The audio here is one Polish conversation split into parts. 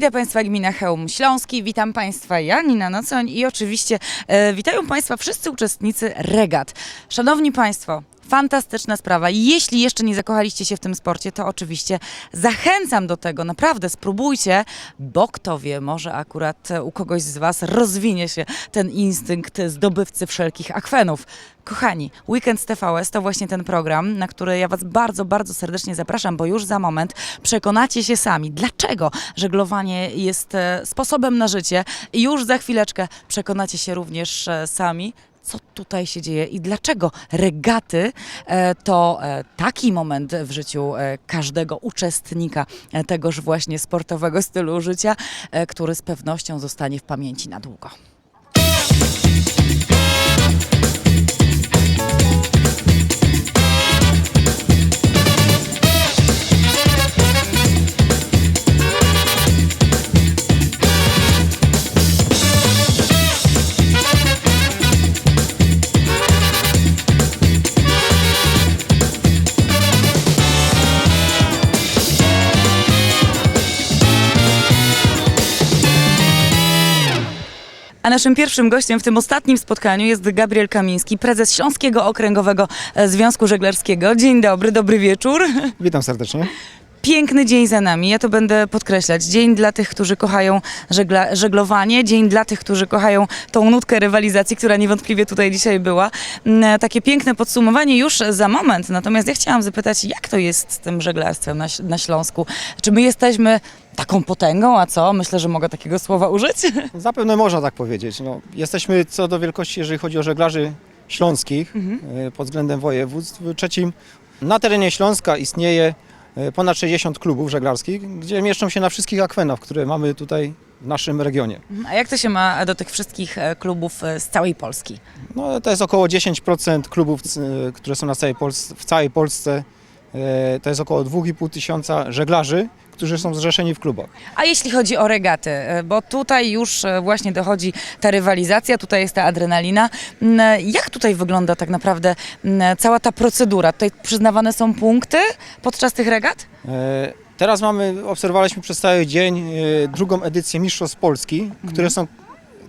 Witam Państwa Gmina Chełm Śląski, witam Państwa Janina Nocoń i oczywiście e, witają Państwa wszyscy uczestnicy regat. Szanowni Państwo, fantastyczna sprawa. Jeśli jeszcze nie zakochaliście się w tym sporcie, to oczywiście zachęcam do tego, naprawdę spróbujcie, bo kto wie, może akurat e, u kogoś z Was rozwinie się ten instynkt zdobywcy wszelkich akwenów. Kochani, Weekend z TVS to właśnie ten program, na który ja Was bardzo, bardzo serdecznie zapraszam, bo już za moment przekonacie się sami, dlaczego żeglowanie jest e, sposobem na życie i już za chwileczkę przekonacie się również e, sami, co tutaj się dzieje i dlaczego regaty e, to e, taki moment w życiu e, każdego uczestnika tegoż właśnie sportowego stylu życia, który z pewnością zostanie w pamięci na długo. Naszym pierwszym gościem w tym ostatnim spotkaniu jest Gabriel Kamiński, prezes Śląskiego Okręgowego Związku Żeglarskiego. Dzień dobry, dobry wieczór. Witam serdecznie. Piękny dzień za nami, ja to będę podkreślać. Dzień dla tych, którzy kochają żegla, żeglowanie, dzień dla tych, którzy kochają tą nutkę rywalizacji, która niewątpliwie tutaj dzisiaj była. Mm, Takie piękne podsumowanie już za moment. Natomiast ja chciałam zapytać, jak to jest z tym żeglarstwem na, na Śląsku? Czy my jesteśmy taką potęgą, a co? Myślę, że mogę takiego słowa użyć. Zapewne można tak powiedzieć. No, jesteśmy co do wielkości, jeżeli chodzi o żeglarzy śląskich e, pod względem województw. Trzecim na terenie Śląska istnieje ponad 60 klubów żeglarskich, gdzie mieszczą się na wszystkich akwenach, które mamy tutaj w naszym regionie. A jak to się ma do tych wszystkich e, klubów e, z całej Polski? No, to jest około 10% klubów, c- które są na całej Polsce, w całej Polsce. E, To jest około 2,5 tysiąca żeglarzy, którzy są zrzeszeni w klubach. A jeśli chodzi o regaty, e, bo tutaj już e, właśnie dochodzi ta rywalizacja, tutaj jest ta adrenalina. Mm, Jak tutaj wygląda tak naprawdę mm, cała ta procedura? Tutaj przyznawane są punkty podczas tych regat? Teraz mamy, obserwowaliśmy przez cały dzień drugą edycję Mistrzostw Polski, które są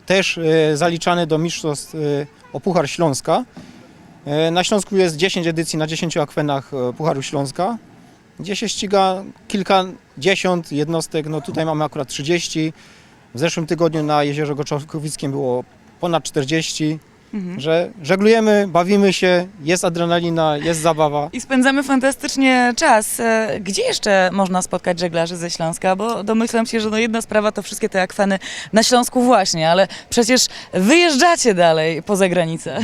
też zaliczane do Mistrzostw o Puchar Śląska. E, Na Śląsku jest 10 edycji na 10 akwenach e, Pucharu Śląska, gdzie się ściga kilkadziesiąt jednostek. No tutaj mamy akurat 30. W zeszłym tygodniu na Jeziorze Goczałkowickim było ponad 40. Że żeglujemy, bawimy się, jest adrenalina, jest zabawa. I spędzamy fantastycznie czas. E, Gdzie jeszcze można spotkać żeglarzy ze Śląska? Bo domyślam się, że no jedna sprawa to wszystkie te akweny na Śląsku właśnie, ale przecież wyjeżdżacie dalej poza granicę.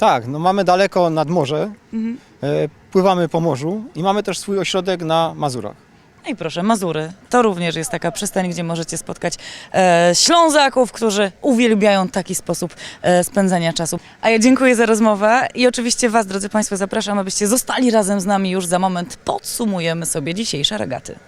Tak, no mamy daleko nad morze, e, pływamy po morzu i mamy też swój ośrodek na Mazurach. No i proszę, Mazury. To również jest taka przystań, gdzie możecie spotkać e, Ślązaków, którzy uwielbiają taki sposób e, spędzania czasu. A ja dziękuję za rozmowę i oczywiście Was, drodzy Państwo, zapraszam, abyście zostali razem z nami już za moment. Podsumujemy sobie dzisiejsze regaty.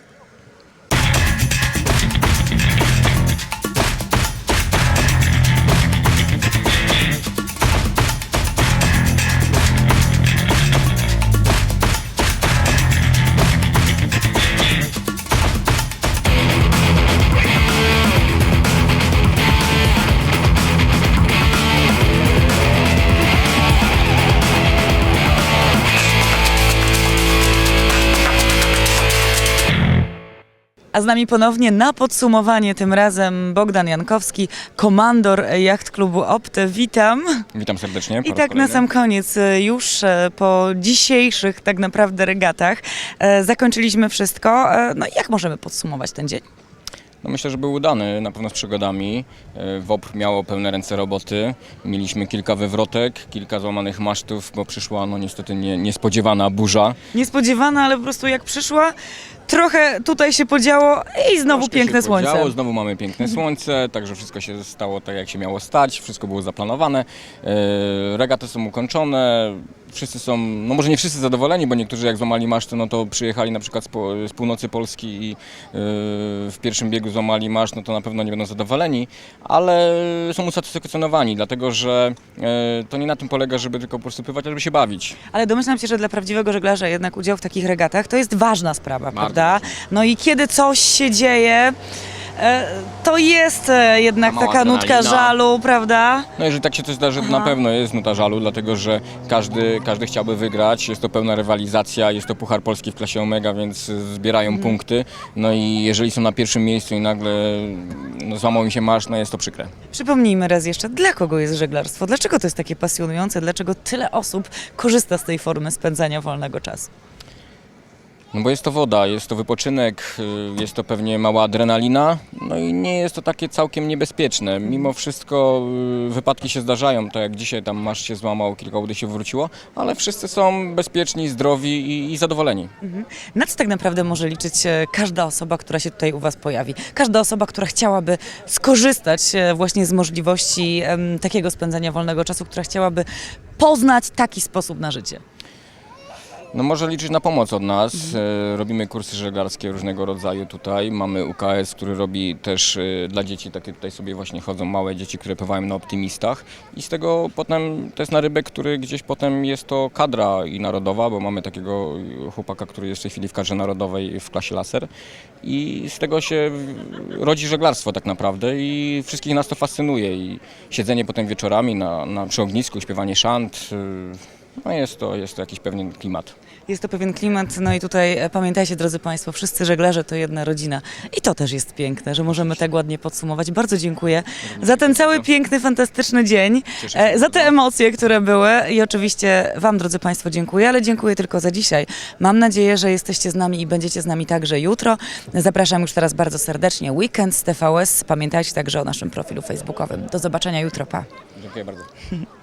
A z nami ponownie na podsumowanie tym razem Bogdan Jankowski, komandor Jacht Klubu Opte. Witam. Witam serdecznie. I tak na sam koniec, e, już e, po dzisiejszych tak naprawdę regatach e, zakończyliśmy wszystko. No i jak możemy podsumować ten dzień? No myślę, że był udany, na pewno z przygodami. WOPR miało pełne ręce roboty. Mieliśmy kilka wywrotek, kilka złamanych masztów, bo przyszła no niestety nie, niespodziewana burza. Niespodziewana, ale po prostu jak przyszła, trochę tutaj się podziało i znowu Troszkę piękne się słońce. podziało, Znowu mamy piękne słońce, także wszystko się stało tak, jak się miało stać, wszystko było zaplanowane. E, Regaty są ukończone, wszyscy są, no może nie wszyscy zadowoleni, bo niektórzy jak złamali maszty, no to przyjechali na przykład z, po, z północy Polski i e, w pierwszym biegu złamali maszt, no to na pewno nie będą zadowoleni, ale są usatysfakcjonowani, dlatego że e, to nie na tym polega, żeby tylko po prostu pływać, ale żeby się bawić. Ale domyślam się, że dla prawdziwego żeglarza jednak udział w takich regatach to jest ważna sprawa, Bardzo prawda? No i kiedy coś się dzieje, e, to jest e, jednak Mała taka nutka adrenalina. żalu, prawda? No jeżeli tak się coś zdarzy, to na pewno jest nuta żalu, dlatego że każdy, każdy chciałby wygrać, jest to pełna rywalizacja, jest to Puchar Polski w klasie Omega, więc y, zbierają Mhm. punkty. No i jeżeli są na pierwszym miejscu i nagle no, złamał im się marsz, no jest to przykre. Przypomnijmy raz jeszcze, dla kogo jest żeglarstwo? Dlaczego to jest takie pasjonujące? Dlaczego tyle osób korzysta z tej formy spędzania wolnego czasu? No bo jest to woda, jest to wypoczynek, y, jest to pewnie mała adrenalina, no i nie jest to takie całkiem niebezpieczne. Mimo wszystko y, wypadki się zdarzają, tak jak dzisiaj tam masz się złamał, kilka łódek się wróciło, ale wszyscy są bezpieczni, zdrowi i, i zadowoleni. Na co tak naprawdę może liczyć e, każda osoba, która się tutaj u Was pojawi? Każda osoba, która chciałaby skorzystać e, właśnie z możliwości takiego spędzania wolnego czasu, która chciałaby poznać taki sposób na życie. No może liczyć na pomoc od nas. E, Robimy kursy żeglarskie różnego rodzaju tutaj. Mamy UKS, który robi też e, dla dzieci, takie tutaj sobie właśnie chodzą małe dzieci, które pływają na optymistach. I z tego potem to jest narybek, który gdzieś potem jest to kadra i narodowa, bo mamy takiego e, chłopaka, który jest w tej chwili w kadrze narodowej w klasie laser. I z tego się rodzi żeglarstwo tak naprawdę i wszystkich nas to fascynuje. I siedzenie potem wieczorami na, na, przy ognisku, śpiewanie szant. No jest to, jest to jakiś pewien klimat. Jest to pewien klimat, no i tutaj e, pamiętajcie, drodzy Państwo, wszyscy żeglarze to jedna rodzina. I to też jest piękne, że możemy tak ładnie podsumować. Bardzo dziękuję za ten cały piękny, fantastyczny dzień, Cieszę się e, za te emocje, które były i oczywiście Wam, drodzy Państwo, dziękuję, ale dziękuję tylko za dzisiaj. Mam nadzieję, że jesteście z nami i będziecie z nami także jutro. Zapraszam już teraz bardzo serdecznie. Weekend z TVS. Pamiętajcie także o naszym profilu facebookowym. Do zobaczenia jutro, pa. Dziękuję bardzo.